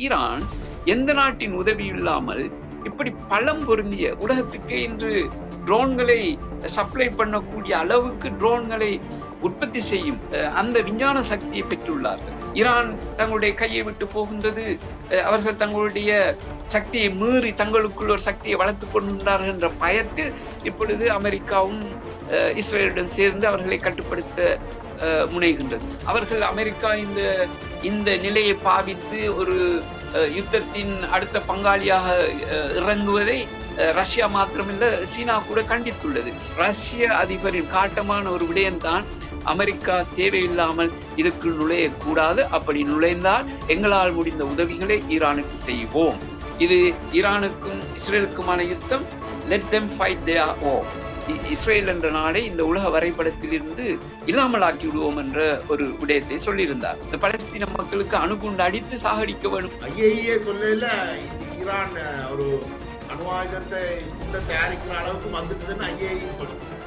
Iran எந்த நாட்டின் உதவி இல்லாமல் இப்படி பலம் பொருந்திய உலகத்துக்கு இன்று ட்ரோன்களை சப்ளை பண்ணக்கூடிய அளவுக்கு ட்ரோன்களை உற்பத்தி செய்யும் அஹ், அந்த விஞ்ஞான சக்தியை பெற்றுள்ளார்கள். ஈரான் தங்களுடைய கையை விட்டு போகின்றது அஹ், அவர்கள் தங்களுடைய சக்தியை மீறி தங்களுக்குள் ஒரு சக்தியை வளர்த்து கொண்டுள்ளார்கள் என்ற பயத்தில் இப்பொழுது அமெரிக்காவும் அஹ், இஸ்ரேலுடன் சேர்ந்து அவர்களை கட்டுப்படுத்த முனைகின்றது. அவர்கள் அமெரிக்கா இந்த இந்த நிலையை பாவித்து ஒரு யுத்தத்தின் அடுத்த பங்காளியாக இறங்குவதை ரஷ்யா மாத்திரமில்ல சீனா கூட கண்டித்துள்ளது. ரஷ்ய அதிபரின் காட்டமான ஒரு விடயம்தான் அமெரிக்கா தேவையில்லாமல் இதுக்குள் நுழையக்கூடாது. அப்படி நுழைந்தால் எங்களால் முடிந்த உதவிகளை ஈரானுக்கு செய்வோம். இது ஈரானுக்கும் இஸ்ரேலுக்குமான யுத்தம். Let them fight they are oh Israel என்ற நாடை இந்த உலக வரைபடத்தில் இருந்து இல்லாமல் ஆக்கி விடுவோம் என்ற ஒரு விடயத்தை சொல்லியிருந்தார். இந்த பலஸ்தீன மக்களுக்கு அணுகுண்டு அடித்து சாகடிக்க வேணும். ஐஏஏ சொல்லல ஈரான் ஒரு அணு ஆயுதத்தை இந்த தயாரிக்கிற அளவுக்கு வந்துட்டுன்னு ஐஏஏ சொல்லுது